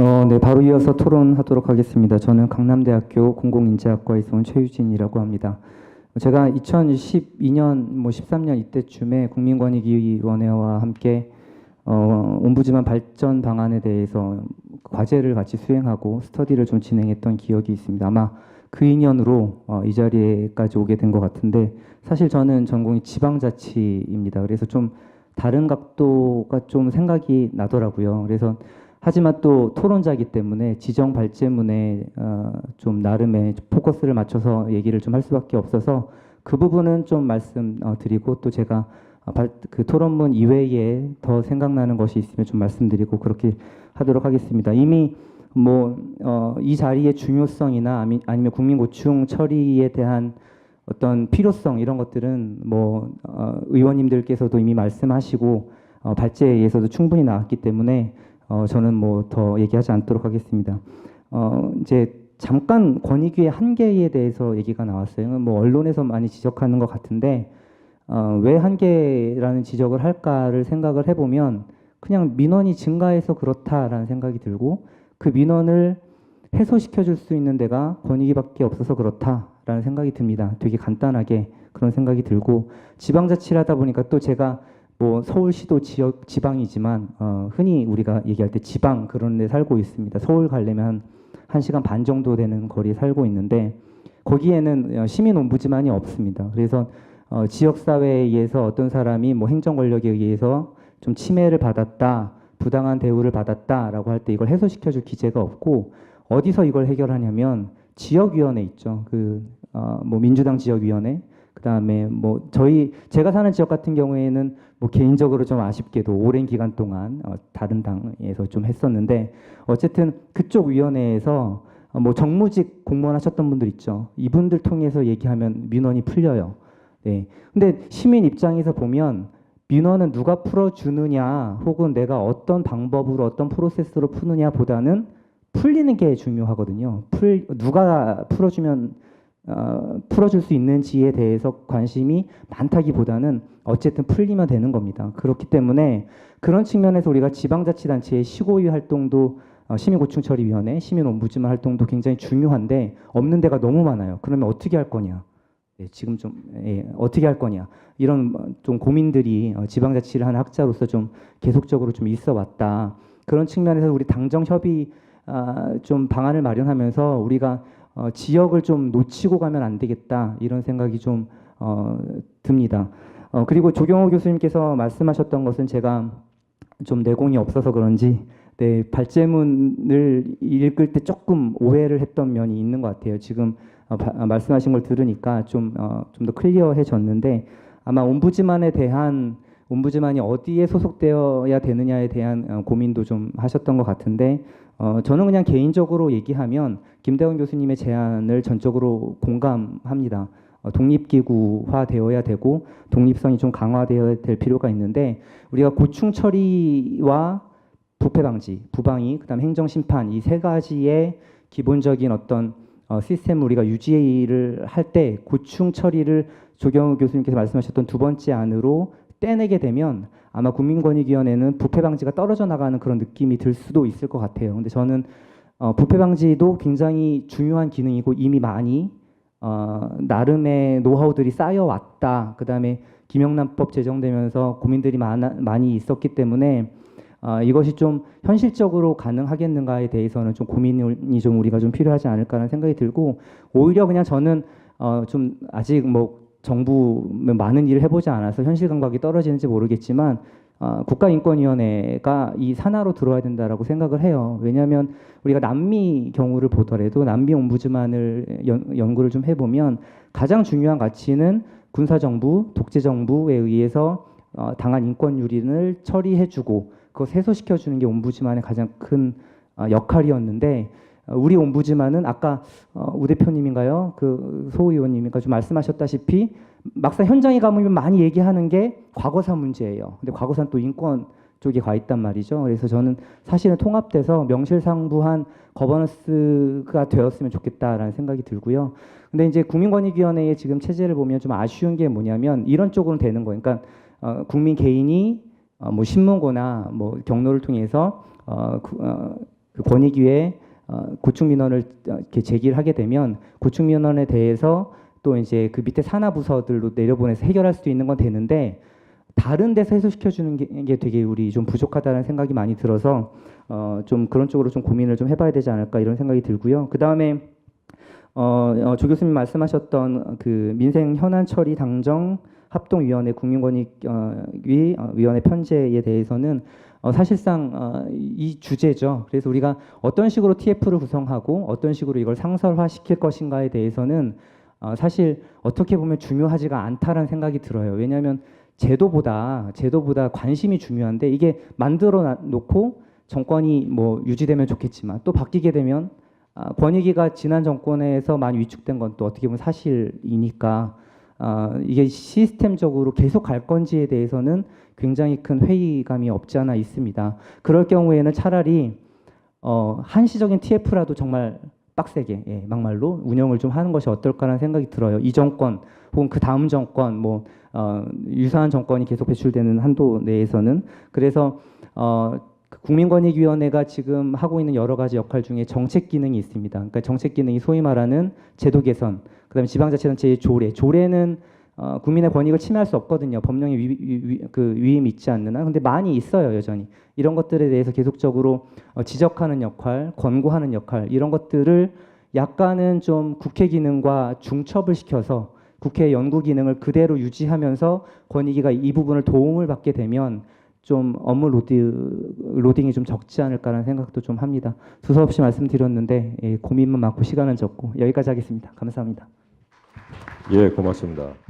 어, 네, 바로 이어서 토론하도록 하겠습니다. 저는 강남대학교 공공인재학과에서 온 최유진이라고 합니다. 제가 2012년, 뭐 13년 이때쯤에 국민권익위원회와 함께 어, 옴부즈만 발전 방안에 대해서 과제를 같이 수행하고 스터디를 좀 진행했던 기억이 있습니다. 아마 그 인연으로 어, 이 자리에까지 오게 된 것 같은데 사실 저는 전공이 지방자치입니다. 그래서 좀 다른 각도가 좀 생각이 나더라고요. 그래서 하지만 또 토론자이기 때문에 지정 발제문에 어, 좀 나름의 포커스를 맞춰서 얘기를 좀 할 수밖에 없어서 그 부분은 좀 말씀드리고 또 제가 어, 발- 그 토론문 이외에 더 생각나는 것이 있으면 좀 말씀드리고 그렇게 하도록 하겠습니다. 이미 뭐이 자리의 중요성이나 아니- 아니면 국민 고충 처리에 대한 어떤 필요성 이런 것들은 뭐 어, 의원님들께서도 이미 말씀하시고 어, 발제에서도 충분히 나왔기 때문에 어, 저는 뭐 더 얘기하지 않도록 하겠습니다. 어, 이제 잠깐 권익위의 한계에 대해서 얘기가 나왔어요. 뭐 언론에서 많이 지적하는 것 같은데 어, 왜 한계라는 지적을 할까를 생각을 해보면 그냥 민원이 증가해서 그렇다라는 생각이 들고 그 민원을 해소시켜 줄 수 있는 데가 권익위밖에 없어서 그렇다라는 생각이 듭니다. 되게 간단하게 그런 생각이 들고 지방자치를 하다 보니까 또 제가 뭐 서울시도 지역 지방이지만 어, 흔히 우리가 얘기할 때 지방 그런 데 살고 있습니다. 서울 가려면 한 1시간 반 정도 되는 거리에 살고 있는데 거기에는 어, 시민 옴부즈만이 없습니다. 그래서 어, 지역 사회에 의해서 어떤 사람이 뭐 행정 권력에 의해서 좀 침해를 받았다, 부당한 대우를 받았다라고 할 때 이걸 해소시켜 줄 기재가 없고 어디서 이걸 해결하냐면 지역위원회 있죠. 그 어, 뭐 민주당 지역위원회 그다음에 뭐 저희 제가 사는 지역 같은 경우에는 뭐 개인적으로 좀 아쉽게도 오랜 기간 동안 어, 다른 당에서 좀 했었는데 어쨌든 그쪽 위원회에서 어, 뭐 정무직 공무원 하셨던 분들 있죠. 이분들 통해서 얘기하면 민원이 풀려요. 네. 근데 시민 입장에서 보면 민원은 누가 풀어주느냐 혹은 내가 어떤 방법으로 어떤 프로세스로 푸느냐 보다는 풀리는 게 중요하거든요. 풀 누가 풀어주면 어, 풀어줄 수 있는지에 대해서 관심이 많다기보다는 어쨌든 풀리면 되는 겁니다. 그렇기 때문에 그런 측면에서 우리가 지방자치단체의 시고위 활동도 어, 시민고충처리위원회, 시민옴부즈만 활동도 굉장히 중요한데 없는 데가 너무 많아요. 그러면 어떻게 할 거냐? 네, 지금 좀 예, 어떻게 할 거냐 이런 어, 좀 고민들이 어, 지방자치를 하는 학자로서 좀 계속적으로 좀 있어 왔다. 그런 측면에서 우리 당정 협의 아, 좀 방안을 마련하면서 우리가 어, 지역을 좀 놓치고 가면 안 되겠다 이런 생각이 좀 어, 듭니다. 어, 그리고 조경호 교수님께서 말씀하셨던 것은 제가 좀 내공이 없어서 그런지 네, 발제문을 읽을 때 조금 오해를 했던 면이 있는 것 같아요. 지금 어, 바- 아, 말씀하신 걸 들으니까 좀 어, 좀더 클리어해졌는데 아마 옴부즈만에 대한 옴부즈만이 어디에 소속되어야 되느냐에 대한 어, 고민도 좀 하셨던 것 같은데 어, 저는 그냥 개인적으로 얘기하면 김대원 교수님의 제안을 전적으로 공감합니다. 어, 독립기구화 되어야 되고 독립성이 좀 강화되어야 될 필요가 있는데 우리가 고충 처리와 부패 방지, 부방위, 그다음 행정 심판 이 세 가지의 기본적인 어떤 어, 시스템을 우리가 유지를 할 때 고충 처리를 조경우 교수님께서 말씀하셨던 두 번째 안으로 떼내게 되면 아마 국민권익위원회는 부패 방지가 떨어져 나가는 그런 느낌이 들 수도 있을 것 같아요. 근데 저는 어, 부패 방지도 굉장히 중요한 기능이고 이미 많이 어, 나름의 노하우들이 쌓여 왔다. 그 다음에 김영란법 제정되면서 고민들이 많아, 많이 있었기 때문에 어, 이것이 좀 현실적으로 가능하겠는가에 대해서는 좀 고민이 좀 우리가 좀 필요하지 않을까라는 생각이 들고 오히려 그냥 저는 어, 좀 아직 뭐 정부 많은 일을 해보지 않아서 현실 감각이 떨어지는지 모르겠지만 어, 국가인권위원회가 이 산하로 들어와야 된다라고 생각을 해요. 왜냐하면 우리가 남미 경우를 보더라도 남미 옴부즈만을 연, 연구를 좀 해보면 가장 중요한 가치는 군사정부, 독재정부에 의해서 어, 당한 인권 유린을 처리해주고 그것 해소시켜주는 게 옴부즈만의 가장 큰 어, 역할이었는데 어, 우리 옴부즈만은 아까 어, 우 대표님인가요? 그 소 의원님인가 좀 말씀하셨다시피 막상 현장에 가면 많이 얘기하는 게 과거사 문제예요. 근데 과거사는 또 인권 쪽에 가 있단 말이죠. 그래서 저는 사실은 통합돼서 명실상부한 거버넌스가 되었으면 좋겠다라는 생각이 들고요. 근데 이제 국민권익위원회의 지금 체제를 보면 좀 아쉬운 게 뭐냐면 이런 쪽으로 되는 거예요. 그러니까 어, 국민 개인이 어, 뭐 신문고나 뭐 경로를 통해서 어, 구- 어, 그 권익위에 어, 구축 민원을 어, 이렇게 제기를 하게 되면 구축 민원에 대해서 또 이제 그 밑에 산하 부서들로 내려보내서 해결할 수 있는 건 되는데 다른 데서 해소시켜 주는 게, 게 되게 우리 좀 부족하다는 생각이 많이 들어서 어, 좀 그런 쪽으로 좀 고민을 좀 해봐야 되지 않을까 이런 생각이 들고요. 그 다음에 어, 어, 조 교수님 말씀하셨던 그 민생 현안 처리 당정 합동위원회 국민권익위 어, 위원회 편제에 대해서는 어, 사실상 어, 이 주제죠. 그래서 우리가 어떤 식으로 TF를 구성하고 어떤 식으로 이걸 상설화 시킬 것인가에 대해서는 어, 사실 어떻게 보면 중요하지가 않다라는 생각이 들어요. 왜냐하면 제도보다 제도보다 관심이 중요한데 이게 만들어 놔- 놓고 정권이 뭐 유지되면 좋겠지만 또 바뀌게 되면 아, 권익위가 지난 정권에서 많이 위축된 건 또 어떻게 보면 사실이니까 아, 이게 시스템적으로 계속 갈 건지에 대해서는 굉장히 큰 회의감이 없지 않아 있습니다. 그럴 경우에는 차라리 어, 한시적인 TF라도 정말 빡세게 예, 막말로 운영을 좀 하는 것이 어떨까라는 생각이 들어요. 이 정권 혹은 그 다음 정권 뭐 어, 유사한 정권이 계속 배출되는 한도 내에서는 그래서 어, 그 국민권익위원회가 지금 하고 있는 여러 가지 역할 중에 정책 기능이 있습니다. 그러니까 정책 기능이 소위 말하는 제도 개선, 그다음에 지방자치단체의 조례. 조례는 어, 국민의 권익을 침해할 수 없거든요. 법령의 위, 위, 위, 그 위임이 있지 않는 한. 근데 많이 있어요, 여전히. 이런 것들에 대해서 계속적으로 어, 지적하는 역할, 권고하는 역할 이런 것들을 약간은 좀 국회 기능과 중첩을 시켜서 국회 연구 기능을 그대로 유지하면서 권익위가 이 부분을 도움을 받게 되면 좀 업무 로드, 로딩 이 좀 적지 않을까라는 생각도 좀 합니다. 두서없이 말씀드렸는데 예, 고민만 많고 시간은 적고 여기까지 하겠습니다. 감사합니다. 예, 고맙습니다.